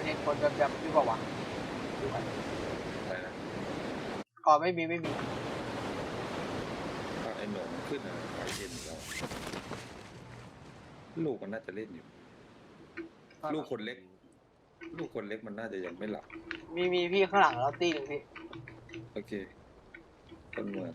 คนเห็นคนแบบแบบพี่บอกว่าอะไรนะอ๋อไม่มีไม่มีก็ไอ้หนงขึ้นอะไอเอ็นเราลูกมันน่าจะเล่นอยู่ ลูกคนเล็ก ลูกคนเล็กมันน่าจะยังไม่หลับ มีมีพี่ข้างหลังเราตีหนึ่งพี่โอเคคนเมือง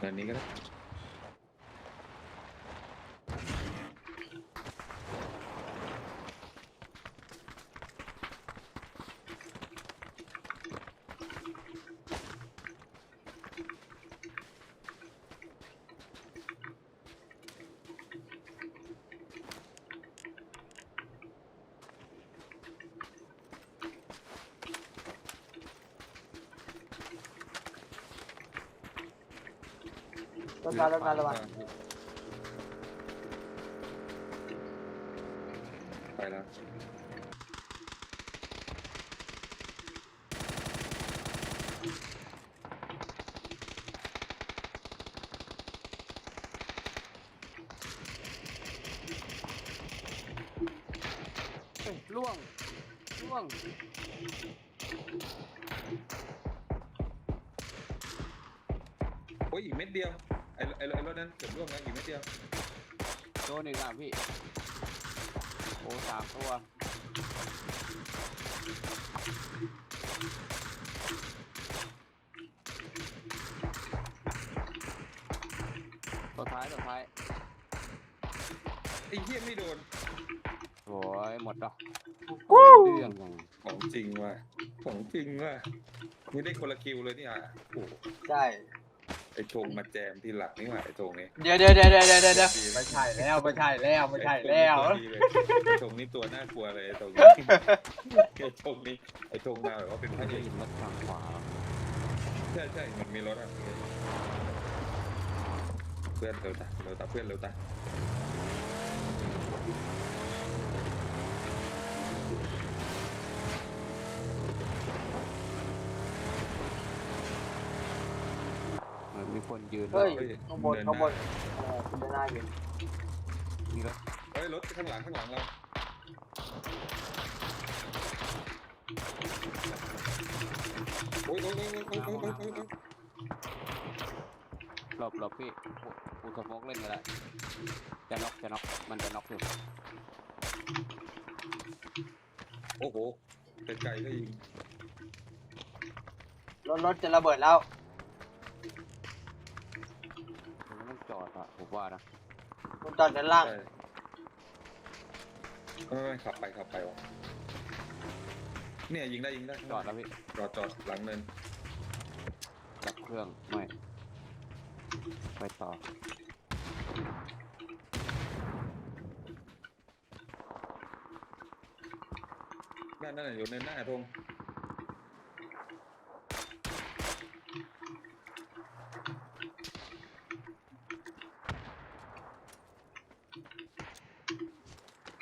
La negra. นนี้ก็ได้รถมารถมาระวังไปแล้วล่วงล่วงโอ้ยอีกเม็ดเดียว รถนั้นเกือบร่วงแล้วอีกเม็ดเดียวโดนหนึ่งอะพี่โอ้สามตัวตัวท้ายตัวท้ายไอ้เหี้ยไม่โดนโอ้ยหมดแล้ววู้เรื่องยังของจริงว่ะของจริงว่ะนี่ได้คนละคิวเลยนี่อะโอ้โห ใช่ ไอ้ธงมาแจมที่หลักนี่หว่าไอ้ธงนี่เดี๋ยวเดี๋ยวเดี๋ยวเดี๋ยวเดี๋ยวเดี๋ยวไม่ใช่แล้วไม่ใช่แล้วไม่ใช่แล้วไอ้ธงนี่ตัวน่ากลัวเลยไอ้ธงนี่ไอ้ธงนี่ไอ้ธงมาแบบว่าเป็นพไม่ระเอได้กยินรถทางขวาหรอกใช่ใช่มันมีรถอะเพื่อนเร็วตาเร็วตาเพื่อนเร็วตา เหมือนมีคนยืนเฮ้ยรอข้างบนข้างบนเออคุณหน้าอยู่มีรถเฮ้ยรถข้างหลังข้างหลังเราโอ้ยโอ้ยโอ้ยโอ้ยโอ้ยโอ้ยโอ้ยโอ้ยหลบหลบพี่กูกูสโมกเล่นไปแล้วจะน็อกจะน็อกมันจะน็อกอยู่โอ้โหไกลๆก็ยิงรถรถจะระเบิดแล้ว มันต้องจอดอะผม ว่านะคุณจอดด้านล่างใช่ไม่ไม่ขับไปขับไปวะเนี่ยยิงได้ยิงได้จอดแล้วพี่จอดจอดหลังเนินดับเครื่องไม่ไปต่อนั่นนั่นนะอยู่เนินหน้าธง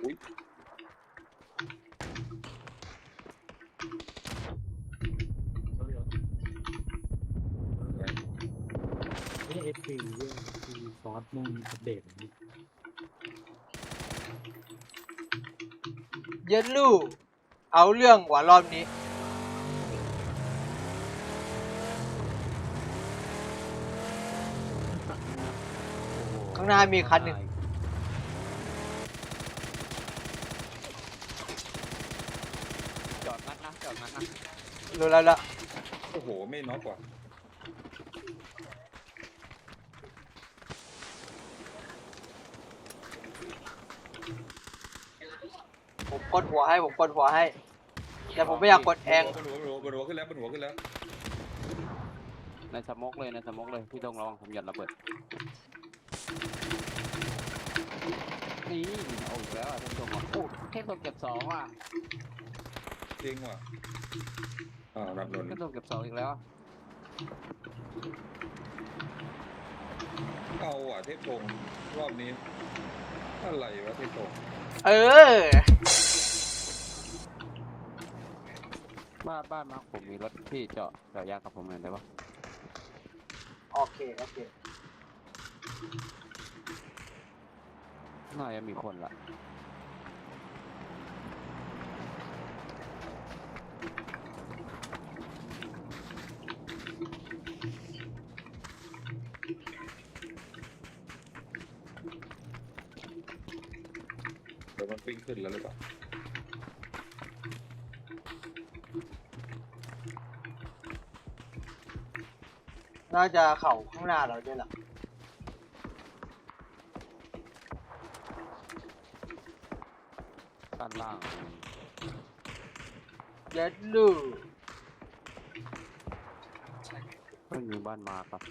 อุ้ยนี่เอฟซีเรื่องที่ซอสมุ่งอัปเดตอย่างนี้เย็นลูกเอาเรื่องหว่ารอบนี้ ข้างหน้ามีคันหนึ่ง จอด นัดนะจอดนัดนะรู้แล้วละโอ้โห ไม่น็อกว่ะผมกดหัวให้ผมกดหัวให้ แต่ผมไม่อยากกดแองบนหัวบนหัวบนหัวขึ้นแล้วบนหัวขึ้นแล้วในสโมกเลยในสโมกเลยพี่ต้องระวังผมหยัดระเบิดนี่เอาอีกแล้วอะท่านผู้ชมอะโอ้เทพโดนเก็บสองว่ะ จริงว่ะอ่ารับนนเทพโดนเก็บสองอีกแล้วอะเอาอะเทพธงรอบนี้อะไรวะเทพธงเออ บ้านบ้านมาร์คผมมีรถที่เจาะเจาะยางกับผมเห็นได้ปะโอเค โอเค น่าจะมีคนละ เดี๋ยวมันปิ้ง ขึ้นแล้วหรือเปล่าน่าจะเข่าข้างหน้าเราด้วยล่ะด้านล่างเย็ดลูไม่มีบ้านมาร์คครับ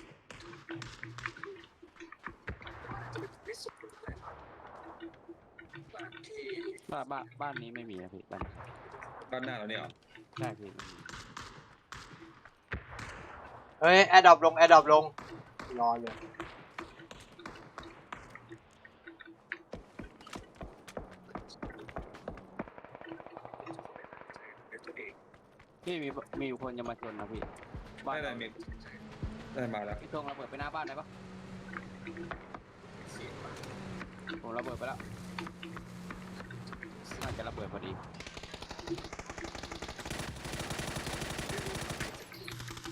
บ้านบ้านบ้านนี้ไม่มีนะพี่บ้านด้านหน้าเราเนี่ยเหรอใช่พี่ไม่มีเฮ้ยแอดดอปลงแอดดอปลงรอเลยพี่มีมีอยู่คนจะมาชนนะพี่บ้าได้นได้มีได้มาแล้วพี่ธงระเบิดไปหน้าบ้านได้ปะผมระเบิดไปแล้ว น่าจะระเบิดพอดี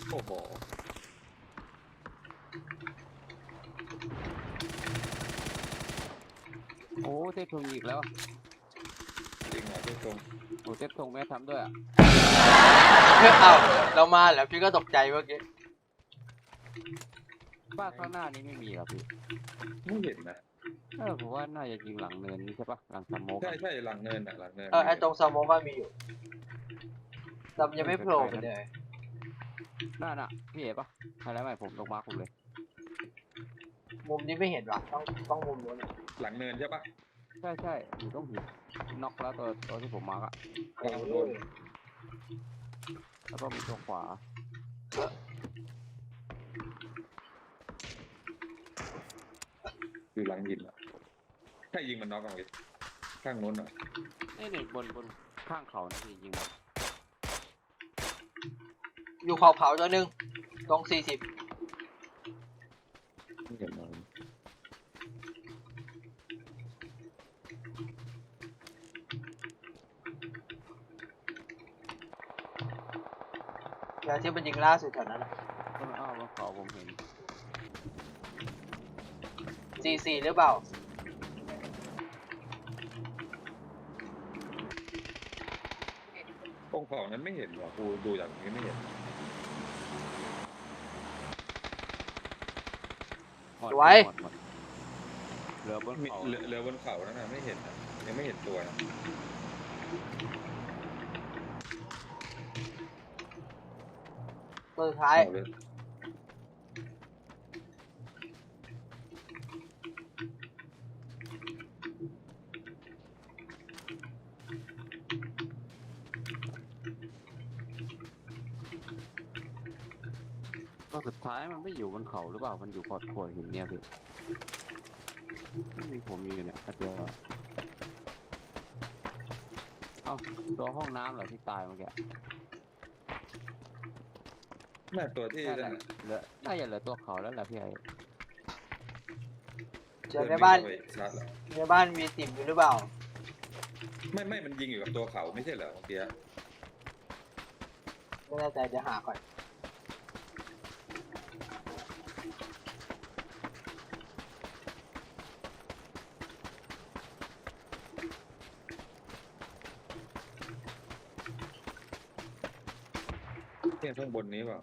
โอ้โหโอ้เทพธงอีกแล้วจริงเหรอเทพธงโอ้เทพธงไม่ได้ทำด้วยอะเอ้าเรามาแล้วพี่ก็ตกใจเมื่อกี้ บ้านข้างหน้านี้ไม่มีเหรอพี่ ไม่เห็นนะ เออผมว่าน่าจะยิงหลังเนินนี่ใช่ปะหลังสโมกใช่อะใช่หลังเนินอะหลังเนินเออไอตรงสโมองว่ามีอยู่แต่มันยังไม่โผล่ไปเลยน่าน่ะพี่เอ๋ปะอะไรไม่ผมลงมาร์คผมเลยมุมนี้ไม่เห็นว่ะต้องต้องมุมนู้นอะหลังเนินใช่ปะใช่ใช่อยู่ต้องหินน็อกแล้วตัวตัวที่ผมมาร์คอะกลางโดนแล้วก็มีตัวขวาอยู่หลังหินอะ ใช่ยิงมันน็อกเอาไว้ข้างโน้นอะเอ้ยเนี่ยบนบนข้างเขานะพี่ยิงแบบอยู่ขอบเขาตัวหนึ่งตรงสี่สิบไม่เห็นมันแล้วที่มันยิงล่าสุดแถวนั้นอะเอออ้าวบนเขาผมเห็นสี่สี่หรือเปล่า ตรงเขานั้นไม่เห็นว่ะกูดูจากตรงนี้ไม่เห็นหมดสวยหมดหมดเหลือบนมีเขาเหลือเหลือบนเขานั่นนะไม่เห็นนะยังไม่เห็นตัวนะตัวสุดท้ายเอาเลย ท้ายมันไม่อยู่บนเขาหรือเปล่า มันอยู่ขอดโขดหินเนี่ยพี่ไม่มีผมอยู่เนี่ยเดียวอะเอ้าตัวห้องน้ำเหรอที่ตายเมื่อกี้แม่ตัวที่น่านั่จะนน่ะเหลือน่าจะเหลือตัวเขาแล้วแหละพี่ไอ้เจอในบ้านเพื่อวิ่งเข้ไปชาร์จแล้วในบ้านมีติ่มอยู่หรือเปล่า ไม่ไม่มันยิงอยู่กับตัวเขาไม่ใช่เหรอเมื่อกี้ไม่แน่ใจจะหาก่อน เนี่ยข้างบนนี้เปล่า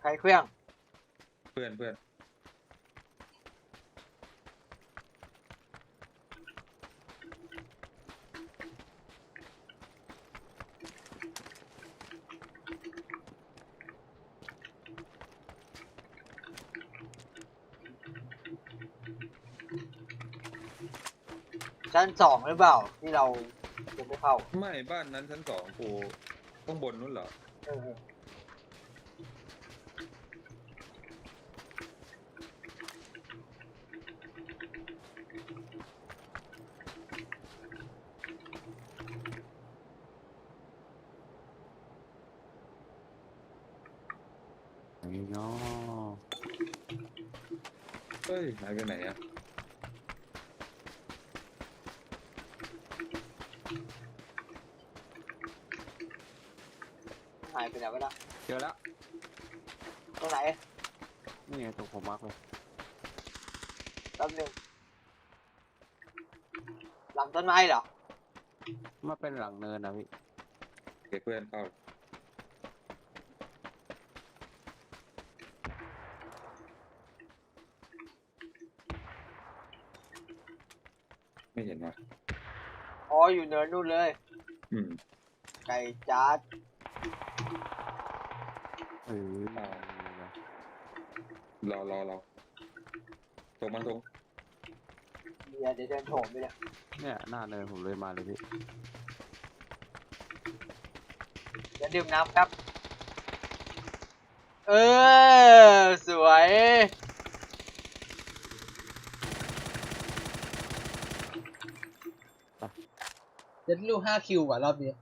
ใครเครื่อง เพื่อนเพื่อนชั้นสองหรือเปล่าที่เรา เข้าไม่บ้านนั้นชั้นสองกูข้างบนนู้นเหรอเออเออนี่เนาะเฮ้ยหายไปไหนอะ หายไปไหนวะล่ะเจอแล้วตรงไหนนี่ไงตรงผมมาร์กเลยแป๊บหนึงหลังต้นไม้เหรอมาเป็นหลังเนินนะพี่เก็บเพื่อนเข้าไม่เห็นว่ะอ๋ออยู่เนินนู่นเลย อืม ไก่จ้าด เออรอรอรอตรงมาตรงเดี๋ยวเดี๋ยวเดินโถมไปเนี่ยเนี่ยหน้าเนินผมเลยมาเลยพี่เดี๋ยวดื่มน้ำครับ เออ สวยเจ็ดลูกห้าคิวว่ะรอบนี้